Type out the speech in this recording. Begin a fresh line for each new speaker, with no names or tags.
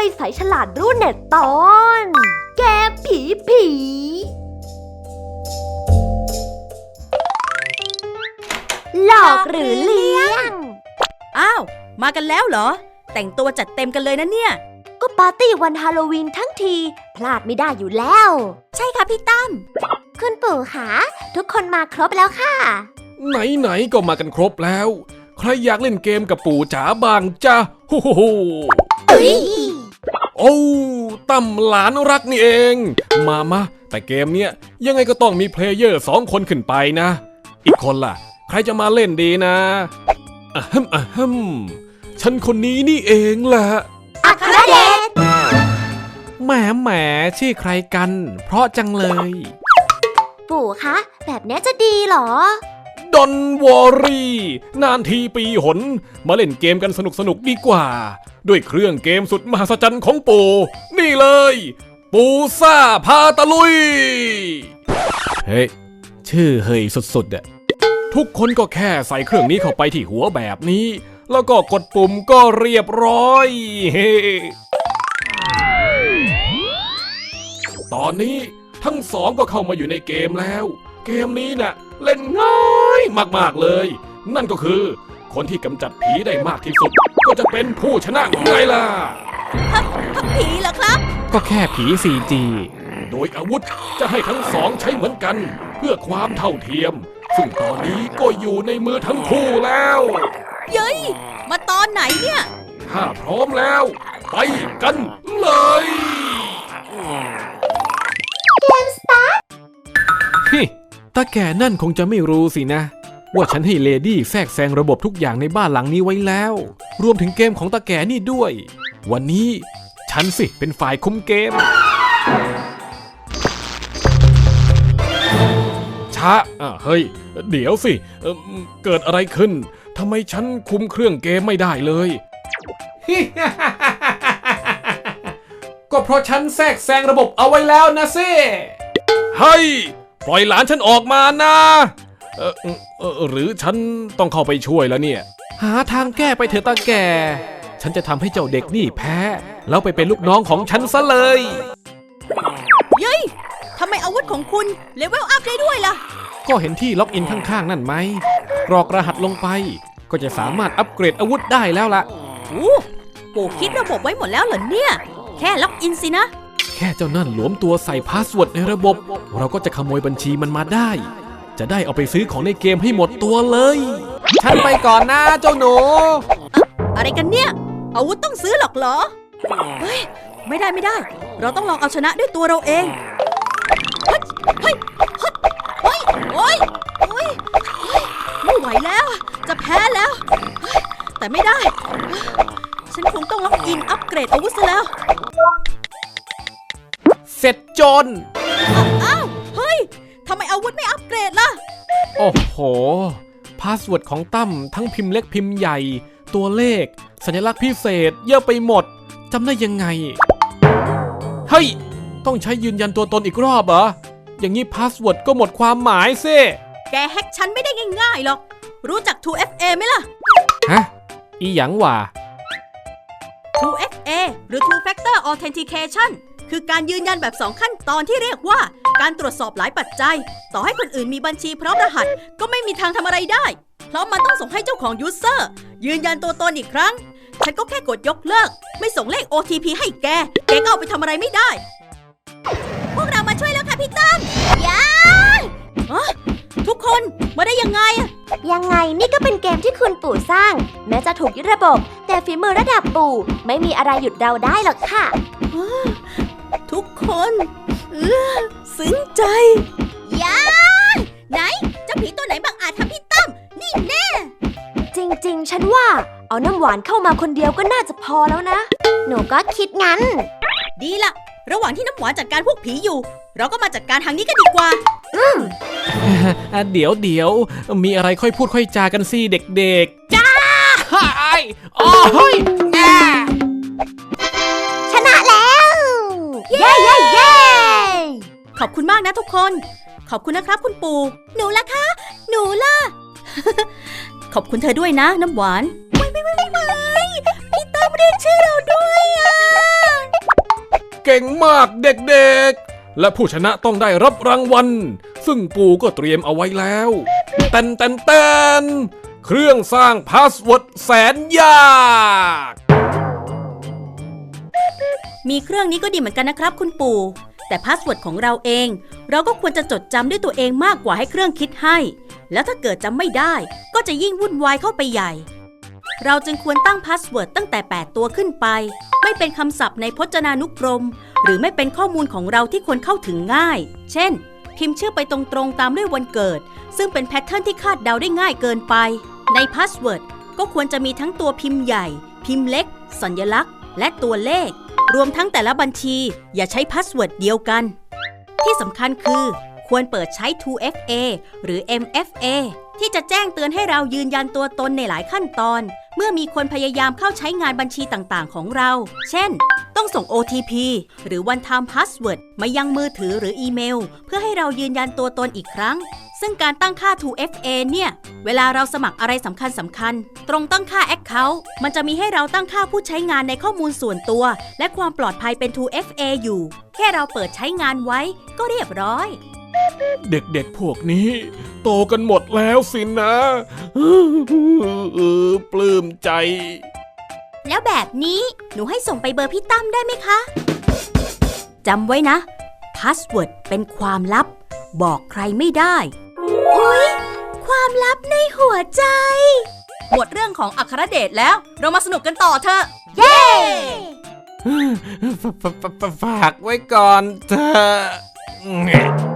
ด้วยสายฉลาดรุ่นเน็ตตอน แกมผีผี หลอกหรือเลี้ยง
อ้าว มากันแล้วเหรอ แต่งตัวจัดเต็มกันเลยนะเนี่ย
ก็ปาร์ตี้วันฮาโลวีนทั้งที พลาดไม่ได้อยู่แล้ว
ใช่ค่ะพี่ตั้ม
คุณปู่คะทุกคนมาครบแล้วค่ะ
ไหนๆก็มากันครบแล้ว ใครอยากเล่นเกมกับปู่จ๋าบางจ้าโอ้โห โอ้ตั้มหลานรักนี่เอง มามาแต่เกมเนี้ยยังไงก็ต้องมีเพลเยอร์สองคนขึ้นไปนะ อีกคนล่ะ ใครจะมาเล่นดีนะอะฮึมอะฮึมฉันคนนี้นี่เองแหละ
อัครเดช
แหมแหมชื่อใครกัน เพราะจังเลย
ปู่คะ แบบเนี้ยจะดีเหรอ
ดอนวอรี่ นานทีปีหน มาเล่นเกมกันสนุกสนุกๆดีกว่า ด้วยเครื่องเกมสุดมหัศจรรย์ของปู นี่เลย ปูซ่าพาตะลุย เฮ้ย ชื่อเฮยสุดๆอะทุกคนก็แค่ใส่เครื่องนี้เข้าไปที่หัวแบบนี้ แล้วก็กดปุ่มก็เรียบร้อยเฮ้ตอนนี้ทั้งสองก็เข้ามาอยู่ในเกมแล้ว เกมนี้น่ะเล่นง่ายมากๆเลย นั่นก็คือ คนที่กำจัดผีได้มากที่สุด ก็จะเป็นผู้ชนะไงล่ะ
พับผีเหรอครับ
ก็แค่ผี 4G โดยอาวุธจะให้ทั้งสองใช้เหมือนกัน เพื่อความเท่าเทียม ซึ่งตอนนี้ก็อยู่ในมือทั้งคู่แล้ว
เย้ย มาตอนไหนเนี่ย
ถ้าพร้อมแล้ว ไปกันเลย ตาแก่นั่นคงจะไม่รู้สินะ ว่าฉันให้เลดี้แทรกแซงระบบทุกอย่างในบ้านหลังนี้ไว้แล้ว รวมถึงเกมของตาแก่นี่ด้วย วันนี้ฉันสิเป็นฝ่ายคุมเกม ช้าอะเฮ้ย เดี๋ยวสิเอิ่มเกิดอะไรขึ้นทำไมฉันคุมเครื่องเกมไม่ได้เลย ก็เพราะฉันแทรกแซงระบบเอาไว้แล้วนะสิ เฮ้ย ปล่อยหลานฉันออกมานะเออเออหรือฉันต้องเข้าไปช่วยแล้วเนี่ย หาทางแก้ไปเถอะตาแก่ ฉันจะทำให้เจ้าเด็กนี่แพ้ แล้วไปเป็นลูกน้องของฉันซะเลย
เย้ยทำไมอาวุธของคุณเลเวลอัพได้ด้วยล่ะ
ก็เห็นที่ล็อกอินข้างๆ นั่นไหมกรอกรหัสลงไป ก็จะสามารถอัปเกรดอาวุธได้แล้วล่ะ
โอ้ปู่คิดระบบไว้หมดแล้วเหรอเนี่ย แค่ล็อกอินสินะ
แค่เจ้านั่นหลวมตัวใส่พาสเวิร์ดในระบบ เราก็จะขโมยบัญชีมันมาได้ จะได้เอาไปซื้อของในเกมให้หมดตัวเลย ฉันไปก่อนนะเจ้าหนู
อะไรกันเนี่ย อาวุธต้องซื้อหรอกเหรอ เฮ้ย ไม่ได้ไม่ได้ เราต้องลองเอาชนะด้วยตัวเราเอง เฮ้ย เฮ้ย เฮ้ยเฮ้ยโอ้ยโอ้ยไม่ไหวแล้ว จะแพ้แล้ว แต่ไม่ได้ ฉันคงต้องล็อกอินอัปเกรดอาวุธซะแล้ว
จจน
อ้าวเฮ้ยทำไมอาวุธไม่อัปเกรดล่ะ
โอ้โห พาสเวิร์ดของตั้มทั้งพิมพ์เล็กพิมพ์ใหญ่ ตัวเลข สัญลักษณ์พิเศษ เยอะไปหมดจำได้ยังไง เฮ้ย ต้องใช้ยืนยันตัวตนอีกรอบเหรอ อย่างนี้พาสเวิร์ดก็หมดความหมายซิ
แกแฮกฉันไม่ได้ง่ายๆหรอก รู้จัก 2FA ไหมล่ะ
ฮะ อีหยังว่ะ
2FA หรือ Two Factor Authentication คือการยืนยันแบบ 2 ขั้นตอนที่เรียกว่า การตรวจสอบหลายปัจจัย ต่อให้คนอื่นมีบัญชีพร้อมรหัส ก็ไม่มีทางทำอะไรได้ เพราะมันต้องส่งให้เจ้าของยูเซอร์ ยืนยันตัวตนอีกครั้ง ฉันก็แค่กดยกเลิก ไม่ส่งเลข OTP ให้แก แกก็เอาไปทำอะไรไม่ได้ พวกเรามาช่วยแล้วค่ะพี่ตั้มยาทุกคนมาได้ยังไงอะ
ยังไงนี่ก็เป็นเกมที่คุณปู่สร้าง แม้จะถูกยึดระบบ แต่ฝีมือระดับปู่ ไม่มีอะไรหยุดเราได้หรอกค่ะ
ทุก คนเออซึ้งใจยาไหนเจ้าผีตัวไหนบังอาจทำพี่ตั้มนี่แน่
จริงๆ ฉันว่าเอาน้ำหวานเข้ามาคนเดียวก็น่าจะพอแล้วนะ หนูก็คิดงั้น
ดีละระหว่างที่น้ำหวานจัดการพวกผีอยู่ เราก็มาจัดการทางนี้กันดีกว่า
อะเดี๋ยวเดี๋ยวมีอะไรค่อยพูดค่อยจากันสิเด็กๆ จ้าไอ้โอ้ยแอ่
ช
ขอบคุณมากนะทุกคน ขอบคุณนะครับคุณปู่ หนูล่ะคะ หนูล่ะ ขอบคุณเธอด้วยนะ น้ำหวานไม่ไม่ไม่ไม่พี่ตั้มเรียกชื่อเราด้วยอะ
เก่งมากเด็กๆ และผู้ชนะต้องได้รับรางวัล ซึ่งปู่ก็เตรียมเอาไว้แล้วแตนแตนแตนเครื่องสร้างพาสเวิร์ดแสนยาก
มีเครื่องนี้ก็ดีเหมือนกันนะครับ คุณปู่ แต่พาสเวิร์ดของเราเอง เราก็ควรจะจดจำด้วยตัวเองมากกว่าให้เครื่องคิดให้ แล้วถ้าเกิดจำไม่ได้ก็จะยิ่งวุ่นวายเข้าไปใหญ่ เราจึงควรตั้งพาสเวิร์ดตั้งแต่ 8 ตัวขึ้นไป ไม่เป็นคำศัพท์ในพจนานุกรม หรือไม่เป็นข้อมูลของเราที่ควรเข้าถึงง่าย เช่น พิมพ์ชื่อไปตรงๆตามด้วยวันเกิด ซึ่งเป็นแพทเทิร์นที่คาดเดาได้ง่ายเกินไป ในพาสเวิร์ดก็ควรจะมีทั้งตัวพิมพ์ใหญ่ พิมพ์เล็ก สัญลักษณ์ และตัวเลข รวมทั้งแต่ละบัญชีอย่าใช้พาสเวิร์ดเดียวกัน ที่สำคัญคือควรเปิดใช้ 2FA หรือ MFA ที่จะแจ้งเตือนให้เรายืนยันตัวตนในหลายขั้นตอน เมื่อมีคนพยายามเข้าใช้งานบัญชีต่างๆ ของเรา เช่น ต้องส่ง OTP หรือ One Time Password มายังมือถือหรืออีเมล เพื่อให้เรายืนยันตัวตนอีกครั้ง ซึ่งการตั้งค่า 2FA เนี่ย เวลาเราสมัครอะไรสำคัญสำคัญ ตรงตั้งค่า Account มันจะมีให้เราตั้งค่าผู้ใช้งานในข้อมูลส่วนตัว และความปลอดภัยเป็น 2FA อยู่ แค่เราเปิดใช้งานไว้ก็เรียบร้อย
เด็กๆพวกนี้ โตกันหมดแล้วสินะเออปลื้มใจ
แล้วแบบนี้หนูให้ส่งไปเบอร์พี่ตั้มได้ไหมคะ
จำไว้นะพาสเวิร์ดเป็นความลับ บอกใครไม่ได้
ความลับในหัวใจ
หมดเรื่องของอัครเดชแล้ว เรามาสนุกกันต่อเถอะ
เย้
ฝฝฝฝากไว้ก่อนเถอะ